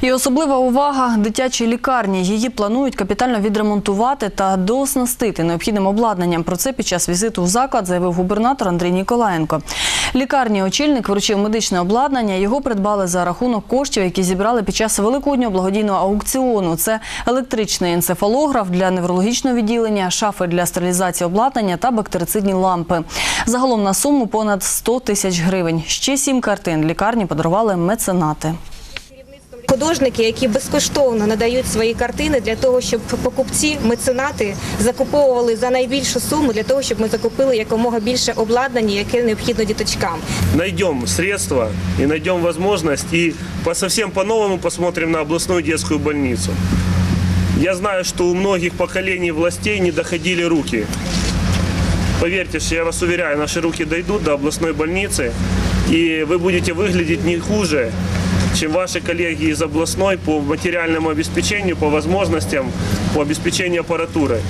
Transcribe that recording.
І особлива увага дитячій лікарні. Її планують капітально відремонтувати та дооснастити необхідним обладнанням. Про це під час візиту в заклад заявив губернатор Андрій Ніколаєнко. Лікарні очільник вручив медичне обладнання. Його придбали за рахунок коштів, які зібрали під час великоднього благодійного аукціону. Це електричний енцефалограф для неврологічного відділення, шафи для стерилізації обладнання та бактерицидні лампи. Загалом на суму понад 100 тисяч гривень. Ще сім картин лікарні подарували меценати Художники, які безкоштовно надають свої картини для того, щоб покупці, меценати закуповували за найбільшу суму для того, щоб ми закупили якомога більше обладнання, яке необхідно діточкам. найдем средства и найдем возможность и по совсем по-новому посмотрим на областную детскую больницу. Я знаю, что у многих поколений властей не доходили руки. Поверьте, что я вас уверяю, наши руки дойдут до областной больницы, и вы будете выглядеть не хуже, чем ваши коллеги из областной по материальному обеспечению, по возможностям, по обеспечению аппаратуры.